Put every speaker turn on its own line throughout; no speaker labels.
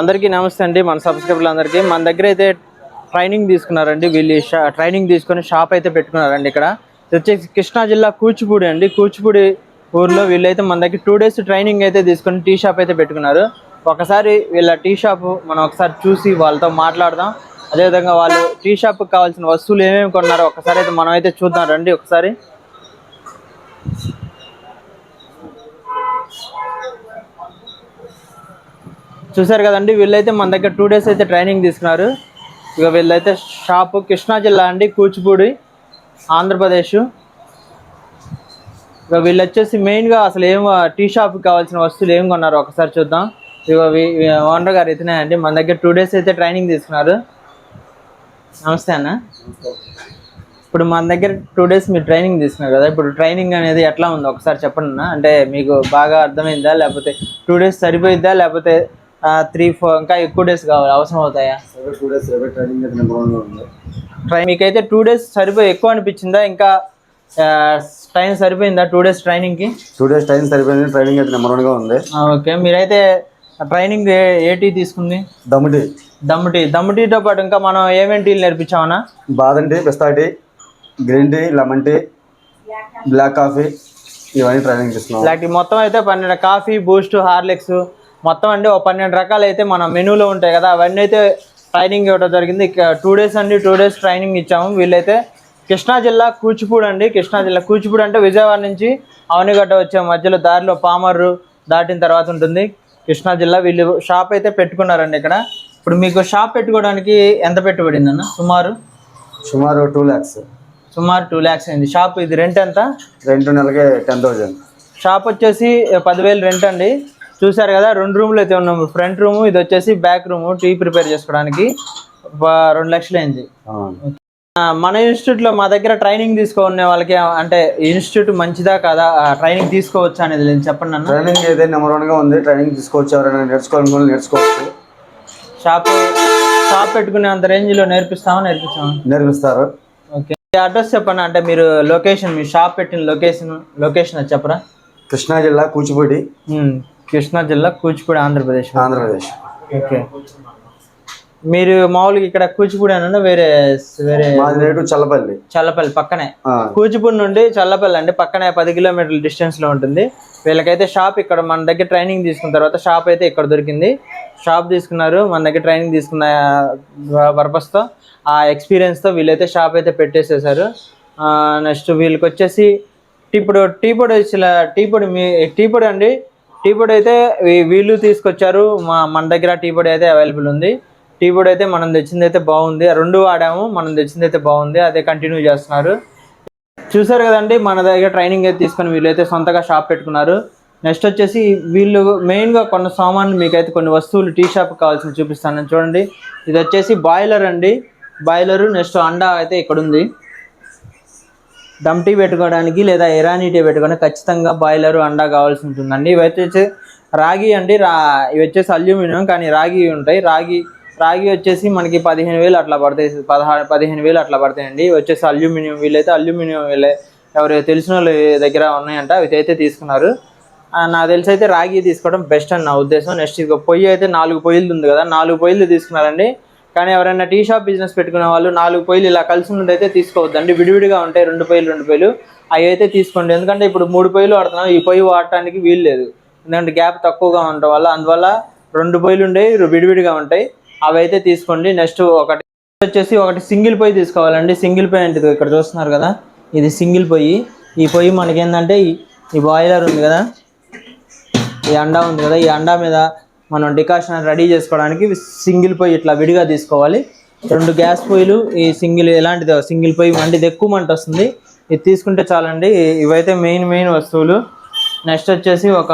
అందరికీ నమస్తే అండి. మన సబ్స్క్రైబర్లు అందరికీ మన దగ్గర అయితే ట్రైనింగ్ తీసుకున్నారండి వీళ్ళు. ట్రైనింగ్ తీసుకొని షాప్ అయితే పెట్టుకున్నారండి ఇక్కడ. వచ్చేసి కృష్ణా జిల్లా కూచిపూడి అండి. కూచిపూడి ఊర్లో వీళ్ళైతే మన దగ్గర టూ డేస్ ట్రైనింగ్ అయితే తీసుకొని టీ షాప్ అయితే పెట్టుకున్నారు. ఒకసారి వీళ్ళ టీ షాప్ మనం ఒకసారి చూసి వాళ్ళతో మాట్లాడదాం. అదేవిధంగా వాళ్ళు టీ షాప్కి కావాల్సిన వస్తువులు ఏమేమి కొన్నారో ఒకసారి అయితే మనం అయితే చూద్దాం రండి ఒకసారి. చూసారు కదండి వీళ్ళైతే మన దగ్గర టూ డేస్ అయితే ట్రైనింగ్ తీసుకున్నారు. ఇక వీళ్ళైతే షాపు కృష్ణా జిల్లా అండి కూచిపూడి ఆంధ్రప్రదేశ్. ఇక వీళ్ళు వచ్చేసి మెయిన్గా అసలు ఏం టీ షాప్కి కావాల్సిన వస్తువులు ఏం కొన్నారు ఒకసారి చూద్దాం. ఇక ఓనర్ గారు ఇతనే అండి మన దగ్గర టూ డేస్ అయితే ట్రైనింగ్ తీసుకున్నారు. నమస్తే అన్న. ఇప్పుడు మన దగ్గర టూ డేస్ మీరు ట్రైనింగ్ తీసుకున్నారు కదా ఇప్పుడు ట్రైనింగ్ అనేది ఎట్లా ఉంది? ఒకసారి చెప్పండి అన్న. అంటే మీకు బాగా అర్థమైందా? లేకపోతే టూ డేస్ సరిపోయిద్దా? లేకపోతే త్రీ ఫోర్ ఇంకా ఎక్కువ డేస్ కావాలి అవసరం అవుతాయా? ట్రై మీకైతే టూ డేస్ సరిపోయి ఎక్కువ అనిపించిందా? ఇంకా టైం సరిపోయిందా టూ డేస్ ట్రైనింగ్కి
టూ డేస్ టైం సరిపోయింది ట్రైనింగ్ అయితే నెంబర్ వన్గా ఉంది.
ఓకే. మీరైతే ట్రైనింగ్ ఏటీ తీసుకుంది
దమ్ టీ
దమ్ము టీ దమ్ము టీతో పాటు ఇంకా మనం ఏమేమి టీలు నేర్పించామన్నా?
బాదం టీ పిస్తా tea green tea lemon tea black coffee ఇవన్నీ ట్రైనింగ్ ఇస్తున్నాం
బ్లాక్ టీ మొత్తం అయితే పన్నెండు. కాఫీ బూస్ట్ హార్లిక్స్ మొత్తం అండి ఒక పన్నెండు రకాలు అయితే మన మెనూలో ఉంటాయి కదా అవన్నీ అయితే ట్రైనింగ్ ఇవ్వడం జరిగింది. ఇక టూ డేస్ అండి టూ డేస్ ట్రైనింగ్ ఇచ్చాము. వీళ్ళైతే కృష్ణా జిల్లా కూచిపూడి అండి. కృష్ణా జిల్లా కూచిపూడి అంటే విజయవాడ నుంచి అవనిగడ్డ వచ్చే మధ్యలో దారిలో పామర్రు దాటిన తర్వాత ఉంటుంది. కృష్ణా జిల్లా వీళ్ళు షాప్ అయితే పెట్టుకున్నారండి ఇక్కడ. ఇప్పుడు మీకు షాప్ పెట్టుకోవడానికి ఎంత పెట్టుబడింది అన్న? సుమారు?
సుమారు టూ ల్యాక్స్.
సుమారు టూ ల్యాక్స్ అయింది. షాప్ ఇది రెంట్ ఎంత?
రెండు నెలలకి టెన్ థౌజండ్.
షాప్ వచ్చేసి పదివేలు రెంట్ అండి. చూసారు కదా రెండు రూమ్లు అయితే ఉన్నాము ఫ్రంట్ రూమ్ ఇది వచ్చేసి బ్యాక్ రూమ్ టీ ప్రిపేర్ చేసుకోవడానికి. రెండు లక్షలు అయింది. మన ఇన్స్టిట్యూట్లో మా దగ్గర ట్రైనింగ్ తీసుకునే వాళ్ళకి అంటే ఇన్స్టిట్యూట్ మంచిదా కాదా ట్రైనింగ్ తీసుకోవచ్చా అనేది నేను చెప్పండి అన్న.
ట్రైనింగ్ అయితే నెంబర్ వన్గా ఉంది. ట్రైనింగ్ తీసుకోవచ్చు ఎవరైనా నేర్చుకోవాలనుకుని నేర్చుకోవచ్చు.
షాప్ షాప్ పెట్టుకునే అంత రేంజ్లో నేర్పిస్తామా నేర్పిస్తామా
నేర్పిస్తారు.
ఓకే. అడ్రస్ చెప్పండి అంటే మీరు లొకేషన్ మీ షాప్ పెట్టిన లొకేషన్ లొకేషన్ చెప్పరా?
కృష్ణా జిల్లా కూచిపూడి.
కృష్ణా జిల్లా కూచిపూడి ఆంధ్రప్రదేశ్.
ఆంధ్రప్రదేశ్.
ఓకే. మీరు మామూలుగా ఇక్కడ కూచిపూడి అన్న వేరే వేరే
చల్లపల్లి.
చల్లపల్లి పక్కనే. కూచిపూడి నుండి చల్లపల్లి అంటే పక్కనే పది కిలోమీటర్ల డిస్టెన్స్లో ఉంటుంది. వీళ్ళకైతే షాప్ ఇక్కడ మన దగ్గర ట్రైనింగ్ తీసుకున్న తర్వాత షాప్ అయితే ఇక్కడ దొరికింది. షాప్ తీసుకున్నారు మన దగ్గర ట్రైనింగ్ తీసుకున్న పర్పస్తో ఆ ఎక్స్పీరియన్స్తో వీళ్ళైతే షాప్ అయితే పెట్టేసేసారు. నెక్స్ట్ వీళ్ళకి వచ్చేసి టీ పొడి టీ పొడి టీ పొడి మీ టీ పొడి అండి టీ పొడి అయితే వీళ్ళు తీసుకొచ్చారు. మా మన దగ్గర టీ పొడి అయితే అవైలబుల్ ఉంది. టీ పొడి అయితే మనం తెచ్చింది అయితే బాగుంది. రెండు వాడాము మనం తెచ్చింది అయితే బాగుంది. అదే కంటిన్యూ చేస్తున్నారు. చూసారు కదండి మన దగ్గర ట్రైనింగ్ అయితే తీసుకొని వీళ్ళైతే సొంతగా షాప్ పెట్టుకున్నారు. నెక్స్ట్ వచ్చేసి వీళ్ళు మెయిన్గా కొన్ని సామాన్లు మీకైతే కొన్ని వస్తువులు టీ షాప్ కావాల్సిన చూపిస్తాను. చూడండి ఇది వచ్చేసి బాయిలర్ అండి. బాయిలరు నెక్స్ట్ అండా అయితే ఇక్కడ ఉంది దమ్ టీ పెట్టుకోవడానికి లేదా ఇరానీ టీ పెట్టుకోవడానికి ఖచ్చితంగా బాయిలర్ అండా కావాల్సి ఉంటుందండి. ఇవి వచ్చేసి రాగి అండి రా ఇవి వచ్చేసి అల్యూమినియం కానీ రాగి ఉంటాయి. రాగి రాగి వచ్చేసి మనకి పదిహేను వేలు అట్లా పడతాయి. పదహారు పదిహేను వేలు అట్లా పడతాయండి. ఇవి వచ్చేసి అల్యూమినియం వీలైతే అల్యూమినియం వీళ్ళే ఎవరు తెలిసిన వాళ్ళ దగ్గర ఉన్నాయంట అవి అయితే తీసుకున్నారు. నాకు తెలిసి అయితే రాగి తీసుకోవడం బెస్ట్ అని నా ఉద్దేశం. నెక్స్ట్ ఇక పొయ్యి అయితే నాలుగు పొయ్యిలు ఉంది కదా నాలుగు పొయ్యిలు తీసుకున్నారండి. కానీ ఎవరైనా టీ షాప్ బిజినెస్ పెట్టుకునే వాళ్ళు నాలుగు పొయ్యిలు ఇలా కలిసి ఉన్నదైతే అయితే తీసుకోవద్దండి. విడివిడిగా ఉంటాయి రెండు పొయ్యిలు రెండు పొయ్యిలు. అవి అయితే తీసుకోండి. ఎందుకంటే ఇప్పుడు మూడు పొయ్యిలు వాడుతున్నాం. ఈ పొయ్యి వాడటానికి వీలు లేదు. ఎందుకంటే గ్యాప్ తక్కువగా ఉండటం వల్ల అందువల్ల రెండు పొయ్యిలు ఉండేవి విడివిడిగా ఉంటాయి. అవి అయితే తీసుకోండి. నెక్స్ట్ ఒకటి వచ్చేసి ఒకటి సింగిల్ పొయ్యి తీసుకోవాలండి. సింగిల్ పొయ్యి అంటే ఇక్కడ చూస్తున్నారు కదా. ఇది సింగిల్ పొయ్యి. ఈ పొయ్యి మనకి ఏంటంటే ఈ బాయిలర్ ఉంది కదా. ఈ అండా ఉంది కదా. ఈ అండా మీద మనం డికాషన్ రెడీ చేసుకోవడానికి సింగిల్ పొయ్యి ఇట్లా విడిగా తీసుకోవాలి. రెండు గ్యాస్ పొయ్యిలు ఈ సింగిల్ ఎలాంటిది సింగిల్ పొయ్యి అంటే ఇది ఎక్కువ మంట వస్తుంది. ఇది తీసుకుంటే చాలండి. ఇవైతే మెయిన్ మెయిన్ వస్తువులు. నెక్స్ట్ వచ్చేసి ఒక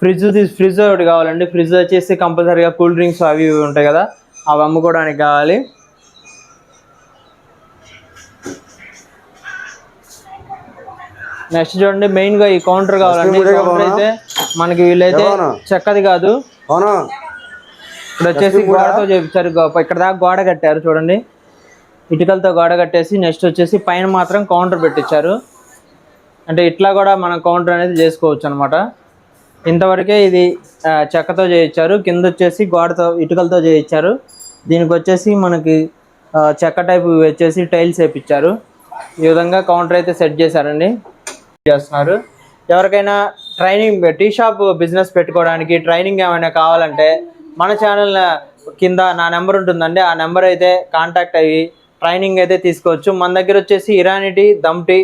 ఫ్రిడ్జ్ ఫ్రిడ్జ్ ఒకటి కావాలండి. ఫ్రిడ్జ్ వచ్చేసి కంపల్సరీగా కూల్ డ్రింక్స్ అవి ఇవి ఉంటాయి కదా అవి అమ్ముకోవడానికి కావాలి. నెక్స్ట్ చూడండి మెయిన్గా ఈ కౌంటర్ కావాలండి. కౌంటర్? అయితే మనకి వీళ్ళైతే? చెక్కది కాదు.
అవునా?
ఇప్పుడు వచ్చేసి గోడతో చేపించారు ఇక్కడ దాకా గోడ కట్టారు చూడండి. ఇటుకలతో గోడ కట్టేసి నెక్స్ట్ వచ్చేసి పైన మాత్రం కౌంటర్ పెట్టించారు. అంటే ఇట్లా కూడా మనం కౌంటర్ అనేది చేసుకోవచ్చు అనమాట ఇంతవరకే ఇది చెక్కతో చేయించారు. కింద వచ్చేసి గోడతో ఇటుకలతో చేయించారు. దీనికి వచ్చేసి మనకి చెక్క టైప్ వచ్చేసి టైల్స్ వేపించారు ఈ విధంగా కౌంటర్ అయితే సెట్ చేశారండి. చేస్తున్నారు. ఎవరికైనా ట్రైనింగ్ టీ షాప్ బిజినెస్ పెట్టుకోవడానికి ట్రైనింగ్ ఏమైనా కావాలంటే మన ఛానల్ కింద నా నెంబర్ ఉంటుందండి. ఆ నెంబర్ అయితే కాంటాక్ట్ అయ్యి ట్రైనింగ్ అయితే తీసుకోవచ్చు. మన దగ్గర వచ్చేసి ఇరానీ టీ దమ్ టీ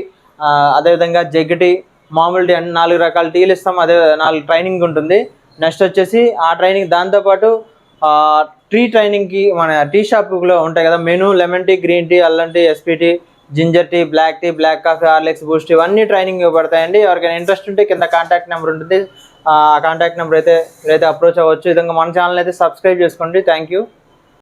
అదేవిధంగా జగ్ టీ మామూలు టీ అని నాలుగు రకాల టీలు ఇస్తాం. అదే నాలుగు ట్రైనింగ్ ఉంటుంది. నెక్స్ట్ వచ్చేసి ఆ ట్రైనింగ్ దాంతోపాటు ట్రీ ట్రైనింగ్కి మన టీ షాప్లో ఉంటాయి కదా menu lemon tea green tea అల్లం tea SP tea ginger tea black tea black coffee Horlicks Boost ఇవన్నీ ట్రైనింగ్ ఇవ్వబడతాయండి. ఎవరికైనా ఇంట్రెస్ట్ ఉంటే కింద కాంటాక్ట్ నెంబర్ ఉంటుంది. ఆ కాంటాక్ట్ నెంబర్ అయితే మీరైతే అప్రోచ్ అవ్వచ్చు ఈ విధంగా మన ఛానల్ అయితే సబ్స్క్రైబ్ చేసుకోండి. Thank you.